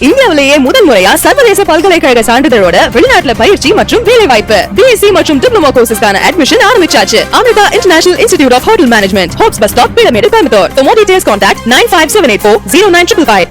இந்தியாவிலேயே முதல் முறையா சர்வதேச பல்கலைக்கழக சான்றிதழோட வெளிநாட்டுல பயிற்சி மற்றும் வேலை வாய்ப்பு பிஎஸ்சி மற்றும் டிப்ளமோ கோர்சஸ்க்கான அட்மிஷன் ஆரம்பிச்சாச்சு. Amrita international institute of hotel management Hopes bus stop pyramid Coimbatore For more contact nine five seven eight four zero nine triple five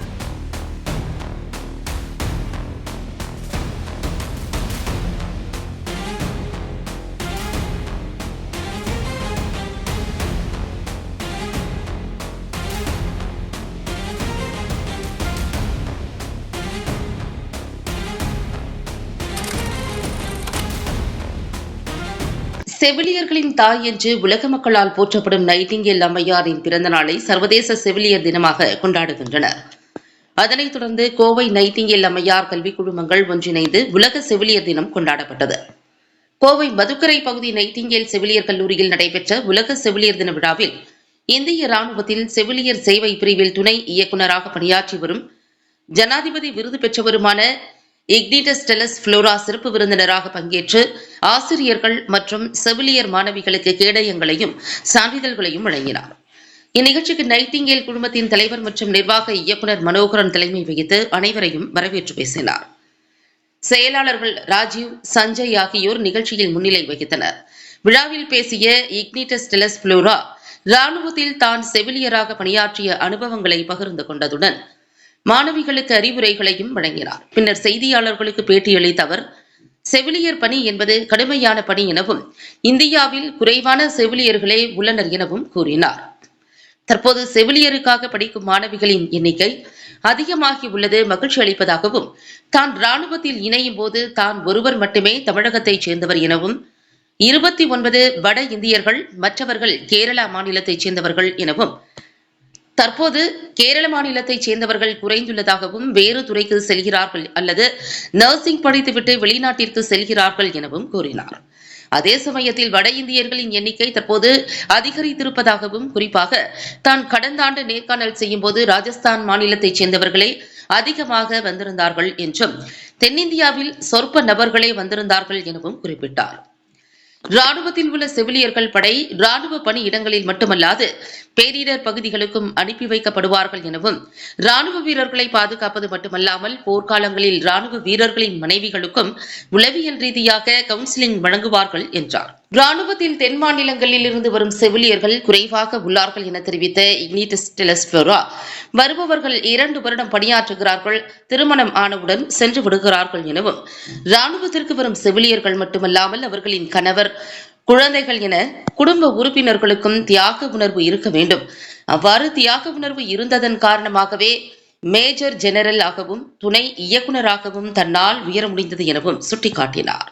செவிலியர்களின் தாய் என்று உலக மக்களால் போற்றப்படும் நைட்டிங்கேல் அம்மையாரின் பிறந்த நாளை சர்வதேச செவிலியர் தினமாக கொண்டாடுகின்றனர். அதனைத் தொடர்ந்து கோவை நைட்டிங்கேல் அம்மையார் கல்விக் குழுமங்கள் ஒன்றிணைந்து உலக செவிலியர் தினம் கொண்டாடப்பட்டது. கோவை மதுக்கரை பகுதி நைட்டிங்கேல் செவிலியர் கல்லூரியில் நடைபெற்ற உலக செவிலியர் தின விழாவில் இந்திய ராணுவத்தில் செவிலியர் சேவை பிரிவில் துணை இயக்குநராக பணியாற்றி வரும் ஜனாதிபதி விருது பெற்றவருமான இக்னிடஸ் டெலஸ் புளோரா சிறப்பு விருந்தினராக பங்கேற்று ஆசிரியர்கள் மற்றும் செவிலியர் மாணவிகளுக்கு கேடயங்களையும் சான்றிதழ்களையும் வழங்கினார். இந்நிகழ்ச்சிக்கு நைட்டிங்கேல் குழுமத்தின் தலைவர் மற்றும் நிர்வாக இயக்குநர் மனோகரன் தலைமை வகித்து அனைவரையும் வரவேற்று பேசினார். செயலாளர்கள் ராஜீவ் சஞ்சய் ஆகியோர் நிகழ்ச்சியில் முன்னிலை வகித்தனர். விழாவில் பேசிய இக்னிடஸ் டெலஸ் புளோரா ராணுவத்தில் தான் செவிலியராக பணியாற்றிய அனுபவங்களை பகிர்ந்து கொண்டதுடன் மாணவிகளுக்கு அறிவுரைகளையும் வழங்கினார். பின்னர் செய்தியாளர்களுக்கு பேட்டியளித்த அவர் செவிலியர் பணி என்பது கடுமையான பணி எனவும் இந்தியாவில் குறைவான செவிலியர்களே உள்ளனர் எனவும் கூறினார். தற்போது செவிலியருக்காக படிக்கும் மாணவிகளின் எண்ணிக்கை அதிகமாகி உள்ளது மகிழ்ச்சி அளிப்பதாகவும் தான் ராணுவத்தில் இணையும் போது தான் ஒருவர் மட்டுமே தமிழகத்தைச் சேர்ந்தவர் எனவும் இருபத்தி ஒன்பது வட இந்தியர்கள் மற்றவர்கள் கேரளா மாநிலத்தைச் சேர்ந்தவர்கள் எனவும் தற்போது கேரள மாநிலத்தைச் சேர்ந்தவர்கள் குறைந்துள்ளதாகவும் வேறு துறைக்கு செல்கிறார்கள் அல்லது நர்சிங் படித்துவிட்டு வெளிநாட்டிற்கு செல்கிறார்கள் எனவும் கூறினார். அதே சமயத்தில் வட இந்தியர்களின் எண்ணிக்கை தற்போது அதிகரித்திருப்பதாகவும் குறிப்பாக தான் கடந்த ஆண்டு நேர்காணல் செய்யும் போது ராஜஸ்தான் மாநிலத்தைச் சேர்ந்தவர்களே அதிகமாக வந்திருந்தார்கள் என்றும் தென்னிந்தியாவில் சொற்ப நபர்களே வந்திருந்தார்கள் எனவும் குறிப்பிட்டார். ராணுவத்தில் உள்ள செவிலியர்கள் படை ராணுவ பணியிடங்களில் மட்டுமல்லாது பேரிடர் பகுதிகளுக்கும் அனுப்பி வைக்கப்படுவார்கள் எனவும் ராணுவ வீரர்களை பாதுகாப்பது மட்டுமல்லாமல் போர்க்காலங்களில் ராணுவ வீரர்களின் மனைவிகளுக்கும் உளவியல் ரீதியாக கவுன்சிலிங் வழங்குவார்கள் என்றார். ராணுவத்தில் தென் மாநிலங்களில் இருந்து வரும் செவிலியர்கள் குறைவாக உள்ளார்கள் என தெரிவித்த இக்னிடஸ் டெலஸ்போரா வருபவர்கள் இரண்டு வருடம் பணியாற்றுகிறார்கள் திருமணம் ஆனவுடன் சென்று விடுகிறார்கள் எனவும். ராணுவத்திற்கு வரும் செவிலியர்கள் மட்டுமல்லாமல் அவர்களின் கணவர் குழந்தைகள் என குடும்ப உறுப்பினர்களுக்கும் தியாக உணர்வு இருக்க வேண்டும். அவ்வாறு தியாக உணர்வு இருந்ததன் காரணமாகவே மேஜர் ஜெனரல் ஆகவும் துணை இயக்குநராகவும் தன்னால் உயர முடிந்தது எனவும் சுட்டிக்காட்டினார்.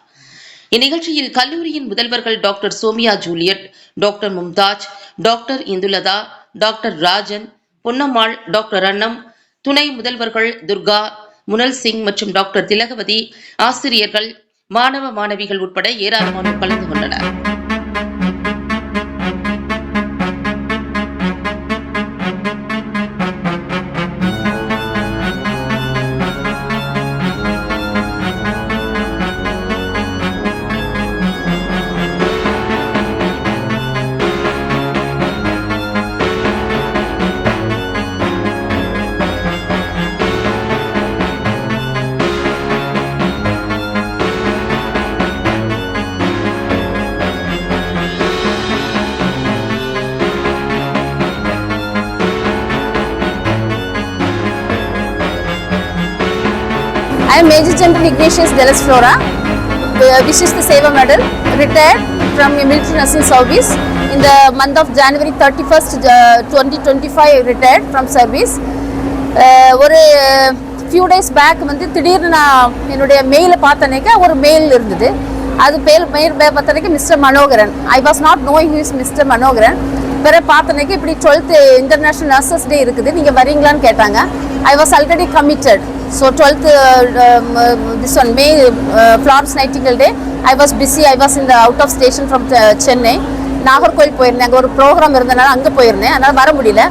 இந்நிகழ்ச்சியில் கல்லூரியின் முதல்வர்கள் doctor Soumya Juliet doctor Mumtaz doctor Indulatha doctor Rajan Ponnammal doctor Annam துணை முதல்வர்கள் துர்கா முனல் சிங் மற்றும் டாக்டர் திலகவதி ஆசிரியர்கள் மாணவ மாணவிகள் உட்பட ஏராளமானோர் கலந்து கொண்டனர். I am Major General Ignatius Delas Flora, uh, which is the Seva Medal, retired from military nursing service in the month of January 31st, uh, 2025, retired from service. Uh, ஒரு ஃபியூ டேஸ் பேக் வந்து திடீர்னு நான் என்னுடைய மெயிலை பார்த்தனேக்க ஒரு mail இருந்தது. அது பேர் mail பார்த்தனேக்க mister Manoharan I was not knowing his mister Manoharan பிற பார்த்தனேக்க இப்படி டுவெல்த்து இன்டர்நேஷ்னல் நர்சஸ் டே இருக்குது. நீங்கள் வரீங்களான்னு கேட்டாங்க. I was already committed so twelfth this one May Florence Nightingale day I was busy I was இந்த out of station from Chennai Nagercoil போயிருந்தேன் அங்கே ஒரு ப்ரோக்ராம் இருந்தனால அங்கே போயிருந்தேன். அதனால் வர முடியல.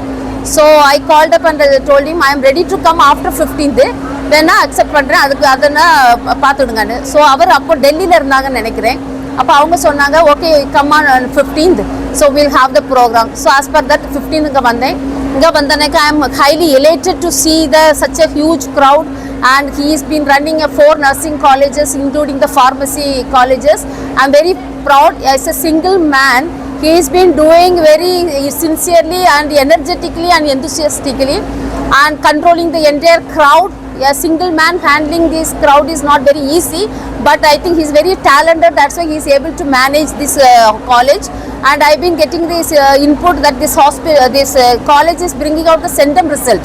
So I called up and told I am ready to come after fifteenth வேணா அக்செப்ட் பண்ணுறேன் அதுக்கு அதை நான் பார்த்துடுங்கன்னு ஸோ அவர் அப்போ டெல்லியில் இருந்தாங்கன்னு நினைக்கிறேன். அப்போ அவங்க சொன்னாங்க okay come on fifteenth so will have the program so as per that ஃபிஃப்டீனுக்கு வந்தேன். I am highly elated to see the such a huge crowd. And he has been running a four nursing colleges including the pharmacy colleges. I am very proud as a single man. He has been doing very sincerely and energetically and enthusiastically and controlling the entire crowd a single man handling this crowd is not very easy but i think he's very talented. That's why he's able to manage this uh, college. And i've been getting this uh, input that this hospital this uh, college is bringing out the centum result.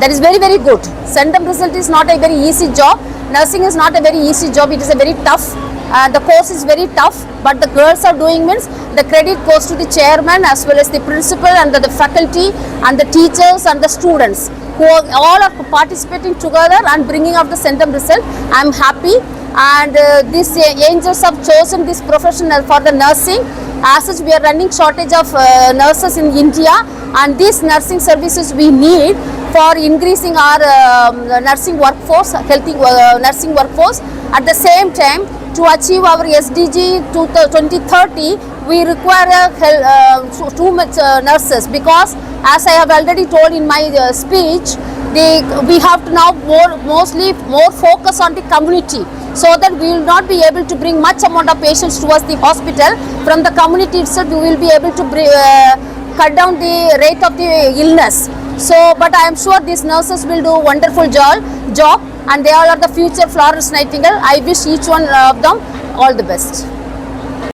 That is very very good. Centum result is not a very easy job. Nursing is not a very easy job. It is a very tough uh, the course is very tough but the girls are doing means the credit goes to the chairman as well as the principal and the, the faculty and the teachers and the students who are, all are participating together and bringing out the centum result. I am happy. And uh, these uh, angels have chosen this profession for the nursing. As such we are running shortage of uh, nurses in india. And these nursing services we need for increasing our um, nursing workforce healthy uh, nursing workforce. At the same time to achieve our sdg to 2030 we require a uh, too much uh, nurses because as i have already told in my uh, speech they, we have to now more mostly more focus on the community so that we will not be able to bring much amount of patients towards the hospital. From the community itself we will be able to bring, uh, cut down the rate of the illness. So but i am sure these nurses will do wonderful job job and they all are the future florence nightingale i wish each one of them all the best